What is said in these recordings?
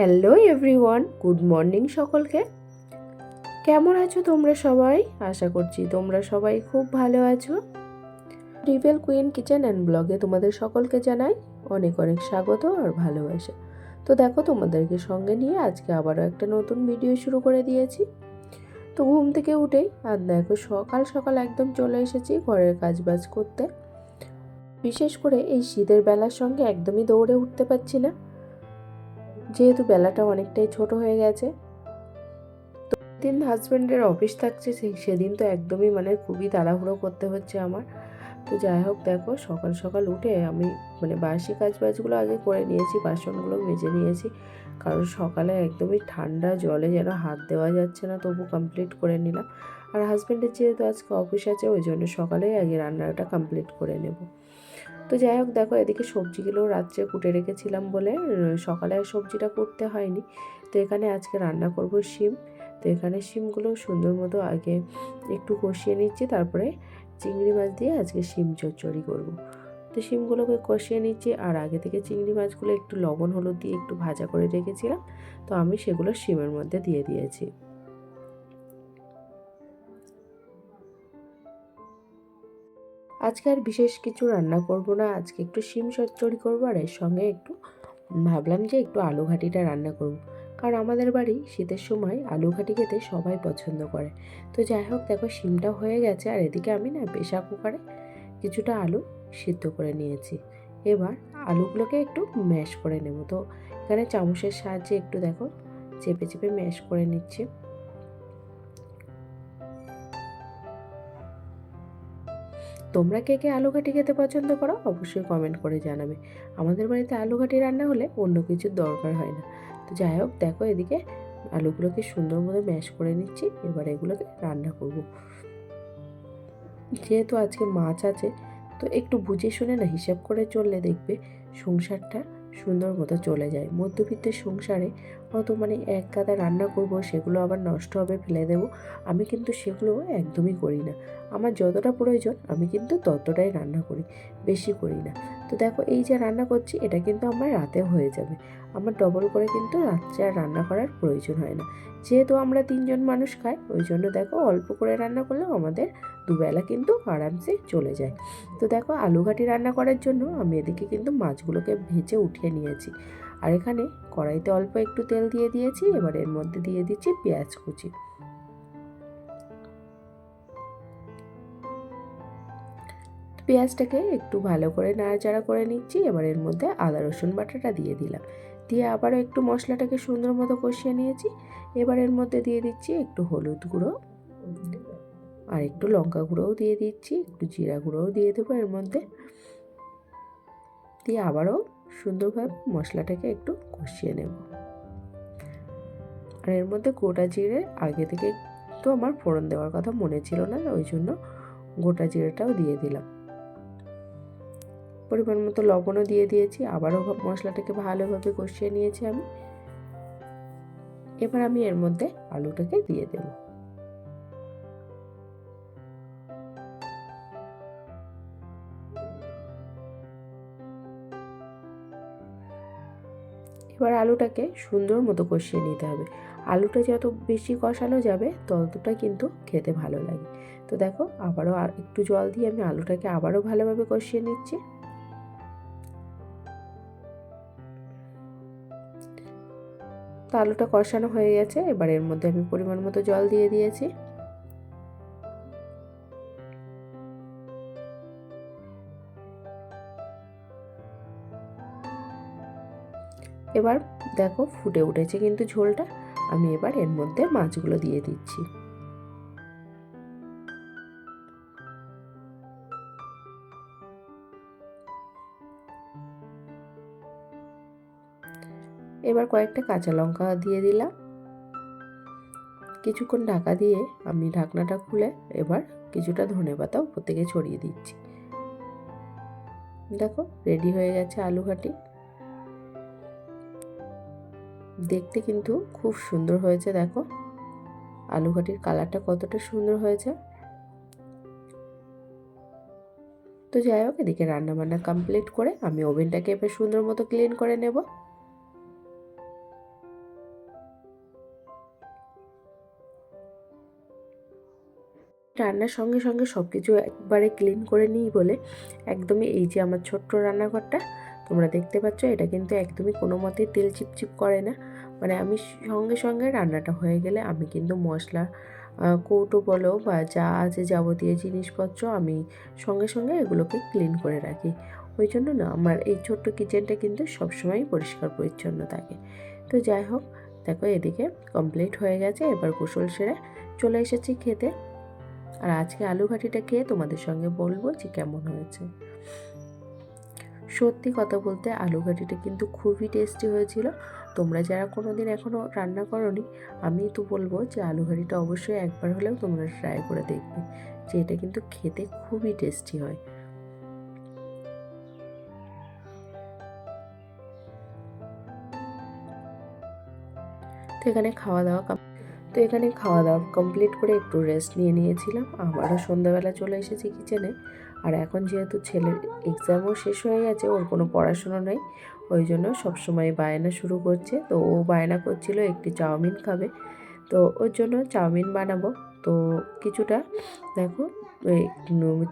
Hello everyone, good morning সকলকে। কেমন আছো তোমরা সবাই? আশা করছি তোমরা সবাই খুব ভালো আছো। রিভেল কুইন কিচেন অ্যান্ড ব্লগে তোমাদের সকলকে জানাই অনেক অনেক স্বাগত আর ভালোবাসা। তো দেখো তোমাদেরকে সঙ্গে নিয়ে আজকে আবারও একটা নতুন ভিডিও শুরু করে দিয়েছি। তো ঘুম থেকে উঠেই আর দেখো সকাল সকাল একদম চলে এসেছি ঘরের কাজবাজ করতে। বিশেষ করে এই শীতের বেলার সঙ্গে একদমই দৌড়ে উঠতে পারছি না। যেহেতু বেলাটা অনেকটাই ছোট হয়ে গেছে, তো দিন হাজব্যান্ডের অফিস থাকছে সেদিন তো একদমই মানে খুবই তাড়াহুড়ো করতে হচ্ছে আমার। তো যাই হোক দেখো, সকাল সকাল উঠে আমি মানে বাসি কাজ বাজগুলো আগে করে নিয়েছি, বাসনগুলো মেজে নিয়েছি। কারণ সকালে একদমই ঠান্ডা জলে যেন হাত দেওয়া যাচ্ছে না, তবু কমপ্লিট করে নিলাম। আর হাজব্যান্ডের যেহেতু আজকে অফিস আছে, ওই জন্য সকালেই আগে রান্নাটা কমপ্লিট করে নেব। তো যাই হোক, দেখো এদিকে সবজিগুলো রাত্রে কুটে রেখেছিলাম বলে সকালে সবজিটা করতে হয়নি। তো এখানে আজকে রান্না করব শিম। তো এখানে শিমগুলো সুন্দর মতো আগে একটু কষিয়ে নিচ্ছি, তারপরে চিংড়ি মাছ দিয়ে আজকে শিম চচ্চড়ি করব। তো শিমগুলোকে কষিয়ে নিচ্ছি, আর আগে থেকে চিংড়ি মাছগুলো একটু লবণ, হলুদ দিয়ে একটু ভাজা করে রেখেছিলাম। তো আমি সেগুলো শিমের মধ্যে দিয়ে দিয়েছি। আজকে আর বিশেষ কিছু রান্না করব না, আজকে একটু শিম চচ্চড়ি করব আর এর সঙ্গে একটু, ভাবলাম যে একটু আলু ঘাটিটা রান্না করব। কারণ আমাদের বাড়ি শীতের সময় আলু ঘাটি খেতে সবাই পছন্দ করে। তো যাই হোক, দেখো শিমটা হয়ে গেছে আর এদিকে আমি না প্রেশার কুকারে কিছুটা আলু সিদ্ধ করে নিয়েছি। এবার আলুগুলোকে একটু ম্যাশ করে নেব। তো এখানে চামচের সাহায্যে একটু দেখো, চেপে চেপে ম্যাশ করে নিচ্ছি। তোমরা কে কে আলু ঘাটি খেতে পছন্দ করো অবশ্যই কমেন্ট করে জানাবে। আমাদের বাড়িতে আলু ঘাটি রান্না হলে অন্য কিছুর দরকার হয় না। তো যাই হোক, দেখো এদিকে আলুগুলোকে সুন্দর মতো ম্যাশ করে নিচ্ছি, এবার এগুলোকে রান্না করব। যেহেতু আজকে মাছ আছে, তো একটু বুঝে শুনে না হিসাব করে চললে দেখবে সংসারটা সুন্দর মতো চলে যায়। মধ্যবিত্তের সংসারে অত মানে এক গাদা রান্না করব, সেগুলো আবার নষ্ট হবে, ফেলে দেবো। আমি কিন্তু সেগুলো একদমই করি না। আমার যতটা প্রয়োজন, আমি কিন্তু ততটাই রান্না করি, বেশি করি না। তো দেখো, এই যে রান্না করছি, এটা কিন্তু আমার রাতে হয়ে যাবে। আমার ডবল করে কিন্তু রাত্রে আর রান্না করার প্রয়োজন হয় না। যেহেতু আমরা তিনজন মানুষ খাই, ওই জন্য দেখো, অল্প করে রান্না করলেও আমাদের দুবেলা কিন্তু আরামসে চলে যায়। তো দেখো আলু ঘাটি রান্না করার জন্য আমি এদিকে কিন্তু মাছগুলোকে ভেজে উঠিয়ে নিয়েছি। আর এখানে কড়াইতে অল্প একটু তেল দিয়ে দিয়েছি, এবার এর মধ্যে দিয়ে দিচ্ছি পেঁয়াজ কুচি। পেঁয়াজটাকে একটু ভালো করে নাড়াচাড়া করে নিচ্ছি, এবার এর মধ্যে আদা, রসুন বাটাটা দিয়ে দিলাম। দিয়ে আবারও একটু মশলাটাকে সুন্দর মতো কষিয়ে নিয়েছি, এবার এর মধ্যে দিয়ে দিচ্ছি একটু হলুদ গুঁড়ো আর একটু লঙ্কা গুঁড়োও দিয়ে দিচ্ছি, একটু জিরা গুঁড়োও দিয়ে দেবো এর মধ্যে। দিয়ে আবারও সুন্দরভাবে মশলাটাকে একটু কষিয়ে নেব। আর এর মধ্যে গোটা জিরে, আগে থেকে তো আমার ফোড়ন দেওয়ার কথা মনে ছিল না, ওই জন্য গোটা জিরেটাও দিয়ে দিলাম। পরিমাণ মতো লবণও দিয়ে দিয়েছি, আবারও মশলাটাকে ভালোভাবে কষিয়ে নিয়েছি আমি। এবার আমি এর মধ্যে আলুটাকে দিয়ে দেব। এবার আলুটাকে সুন্দর মতো কষিয়ে নিতে হবে। আলুটা যত বেশি কষানো যাবে, ততটা কিন্তু খেতে ভালো লাগে। তো দেখো, আবারও একটু জল দিয়ে আমি আলুটাকে আবারও ভালোভাবে কষিয়ে নিচ্ছি। তো আলুটা কষানো হয়ে গেছে। এবার এর মধ্যে আমি পরিমাণ মতো জল দিয়ে দিয়েছি। এবার দেখো ফুটে উঠেছে কিন্তু ঝোলটা। আমি এবার এর মধ্যে মাছগুলো দিয়ে দিচ্ছি। এবার কয়েকটা কাঁচা লঙ্কা দিয়ে দিলাম। কিছুক্ষণ ঢাকা দিয়ে আমি ঢাকনাটা খুলে এবার কিছুটা ধনে পাতা উপর থেকে ছড়িয়ে দিচ্ছি। দেখো রেডি হয়ে গেছে আলু ঘাটি দেখতে কিন্তু খুব সুন্দর হয়েছে, দেখো। আলুঘাটির কালারটা কতটা সুন্দর হয়েছে। তো যাই হোক, এদিকে রান্নাবান্না কমপ্লিট করে আমি ওভেনটাকে এবার সুন্দর মতো ক্লিন করে নেব। রান্নার সঙ্গে সঙ্গে সব কিছু একবারে ক্লিন করে নিই বলে একদমই এই যে আমার ছোট্ট রান্নাঘরটা, তোমরা দেখতে পাচ্ছ, এটা কিন্তু একদমই কোনো মতেই তেল চিপচিপ করে না। মানে আমি সঙ্গে সঙ্গে রান্নাটা হয়ে গেলে আমি কিন্তু মশলা কৌটো বলো বা যা আছে যাবতীয় জিনিসপত্র আমি সঙ্গে সঙ্গে এগুলোকে ক্লিন করে রাখি। ওই জন্য না আমার এই ছোট্ট কিচেনটা কিন্তু সবসময়ই পরিষ্কার পরিচ্ছন্ন থাকে। তো যাই হোক, দেখো এদিকে কমপ্লিট হয়ে গেছে, এবার গোসল সেরে চলে এসেছি খেতে। আর আজকে আলু ঘাটিটা খেয়ে তোমাদের সঙ্গে বলব যে কেমন হয়েছে। সত্যি কথা বলতে আলু ঘাটিটা কিন্তু খুবই টেস্টি হয়েছিল। তোমরা যারা কোনো দিন এখনও রান্না করনি, আমি তো বলব যে আলু ঘাটিটা অবশ্যই একবার হলেও তোমরা ট্রাই করে দেখবে, যে এটা কিন্তু খেতে খুবই টেস্টি হয়। তো এখানে খাওয়া দাওয়া তো এখানে খাওয়া দাওয়া কমপ্লিট করে একটু রেস্ট নিয়ে নিয়েছিলাম, আবারও সন্ধ্যাবেলা চলে এসেছি কিচেনে আর এখন যেহেতু ছেলের এক্সামও শেষ হয়ে গেছে, ওর কোনো পড়াশুনো নেই ওই জন্য সবসময় বায়না শুরু করছে। তো ও বায়না করছিল একটি চাউমিন খাবে। তো ওর জন্য চাউমিন বানাবো। তো কিছুটা দেখো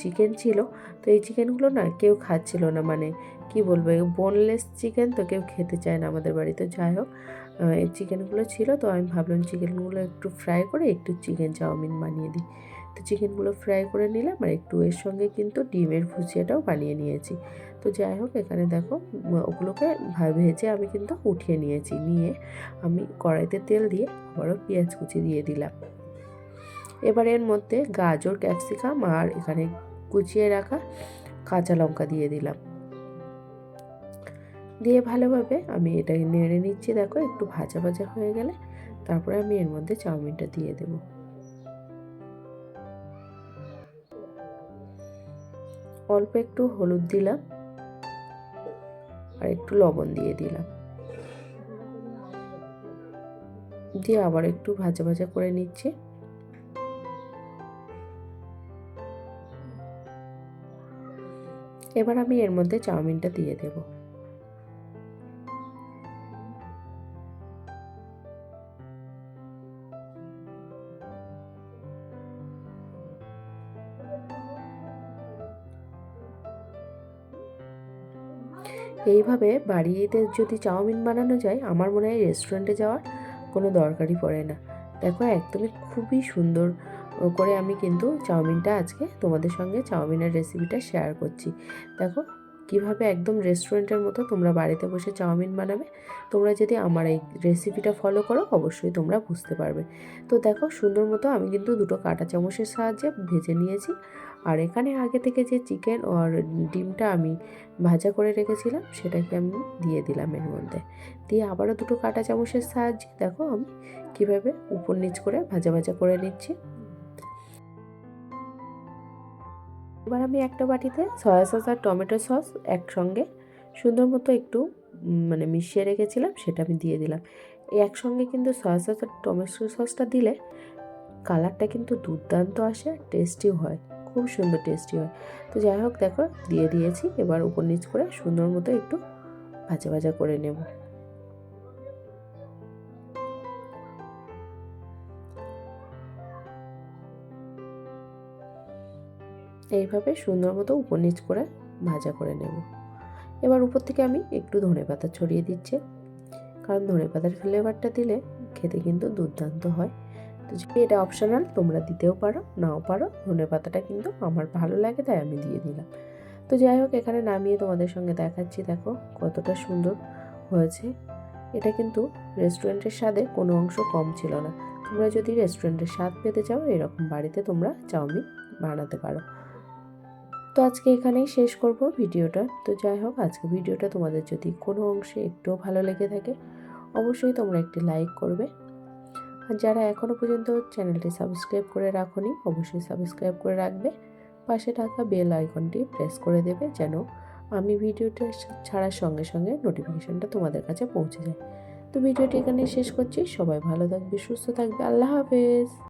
চিকেন ছিল। তো এই চিকেনগুলো না কেউ খাচ্ছিল না। মানে কি বলব বোনলেস চিকেন তো কেউ খেতে চায় না আমাদের বাড়িতে। যাই হোক এই চিকেনগুলো ছিল। তো আমি ভাবলাম চিকেনগুলো একটু ফ্রাই করে একটু চিকেন চাউমিন বানিয়ে দিই। তো চিকেনগুলো ফ্রাই করে নিলাম আর একটু এর সঙ্গে কিন্তু ডিমের ভুজিয়াটাও বানিয়ে নিয়েছি। তো যাই হোক, এখানে দেখো ওগুলোকে ভেজে আমি কিন্তু উঠিয়ে নিয়েছি। নিয়ে আমি কড়াইতে তেল দিয়ে আবারও পেঁয়াজ কুচি দিয়ে দিলাম। এবার এর মধ্যে গাজর, ক্যাপসিকাম আর এখানে কুচিয়ে রাখা কাঁচা লঙ্কা দিয়ে দিলাম। দিয়ে ভালোভাবে আমি এটা নেড়ে নিচ্ছি, দেখো, একটু ভাজা ভাজা হয়ে গেলে। তারপরে আমি এর মধ্যে চাউমিনটা দিয়ে দেব। অল্প একটু হলুদ দিলাম আর একটু লবণ দিয়ে দিলাম। দিয়ে আবার একটু ভাজা ভাজা করে নিচ্ছি। এবার আমি এর মধ্যে চাউমিনটা দিয়ে দেবো। এইভাবে বাড়িতে যদি চাউমিন বানানো যায়, আমার মনে হয় রেস্টুরেন্টে যাওয়ার কোনো দরকারই পড়ে না। দেখো, একদমই খুবই সুন্দর করে আমি কিন্তু চাউমিনটা আজকে তোমাদের সঙ্গে চাউমিনের রেসিপিটা শেয়ার করছি। দেখো, কীভাবে একদম রেস্টুরেন্টের মতো তোমরা বাড়িতে বসে চাউমিন বানাবে, তোমরা যদি আমার এই রেসিপিটা ফলো করো, অবশ্যই তোমরা বুঝতে পারবে। তো দেখো, সুন্দর মতো আমি কিন্তু দুটো কাঁটা চামচের সাহায্যে ভেজে নিয়েছি। আর এখানে আগে থেকে যে চিকেন আর ডিমটা আমি ভাজা করে রেখেছিলাম, সেটাকে আমি দিয়ে দিলাম এর মধ্যে। দিয়ে আবারও দুটো কাঁটা চামচের সাহায্যে দেখো আমি কীভাবে উপর নিচ করে ভাজা ভাজা করে নিচ্ছি। এবার আমি একটা বাটিতে সয়া সস আর টমেটো সস একসঙ্গে সুন্দর মতো একটু মানে মিশিয়ে রেখেছিলাম, সেটা আমি দিয়ে দিলাম। একসঙ্গে কিন্তু সয়া সস আর টমেটো সসটা দিলে কালারটা কিন্তু দুর্দান্ত আসে টেস্টিও হয়। খুব সুন্দর টেস্টি হয়। তো যাই হোক দেখো, দিয়ে দিয়েছি। এবার উপর নিচ করে সুন্দর মতো একটু ভাজা ভাজা করে নেব। এইভাবে সুন্দর মতো উপর নিচ করে ভাজা করে নেব। এবার উপর থেকে আমি একটু ধনে পাতা ছড়িয়ে দিচ্ছি। কারণ ধনে পাতার ফ্লেভারটা দিলে খেতে কিন্তু দুর্দান্ত হয়। তো এটা অপশনাল তোমরা দিতেও পারো, নাও পারো। ধনে পাতাটা কিন্তু আমার ভালো লাগে, তাই আমি দিয়ে দিলাম। তো যাই হোক, এখানে নামিয়ে তোমাদের সঙ্গে দেখাচ্ছি, দেখো কতটা সুন্দর হয়েছে। এটা কিন্তু রেস্টুরেন্টের স্বাদে কোনো অংশ কম ছিল না। তোমরা যদি রেস্টুরেন্টের স্বাদ পেতে চাও, এরকম বাড়িতে তোমরা চাউমিন বানাতে পারো। তো আজকে এখানেই শেষ করব ভিডিওটা। তো যাই হোক, আজকে ভিডিওটা তোমাদের যদি কোনো অংশে একটুও ভালো লেগে থাকে, অবশ্যই তোমরা একটি লাইক করবে। আর যারা এখনও পর্যন্ত চ্যানেলটি সাবস্ক্রাইব করে রাখনি, অবশ্যই সাবস্ক্রাইব করে রাখবে। পাশে থাকা বেল আইকনটি প্রেস করে দেবে যেন আমি ভিডিওটা ছাড়ার সঙ্গে সঙ্গে নোটিফিকেশানটা তোমাদের কাছে পৌঁছে যায়। তো ভিডিওটি এখানে শেষ করছি। সবাই ভালো থাকবে, সুস্থ থাকবে। আল্লাহ হাফেজ।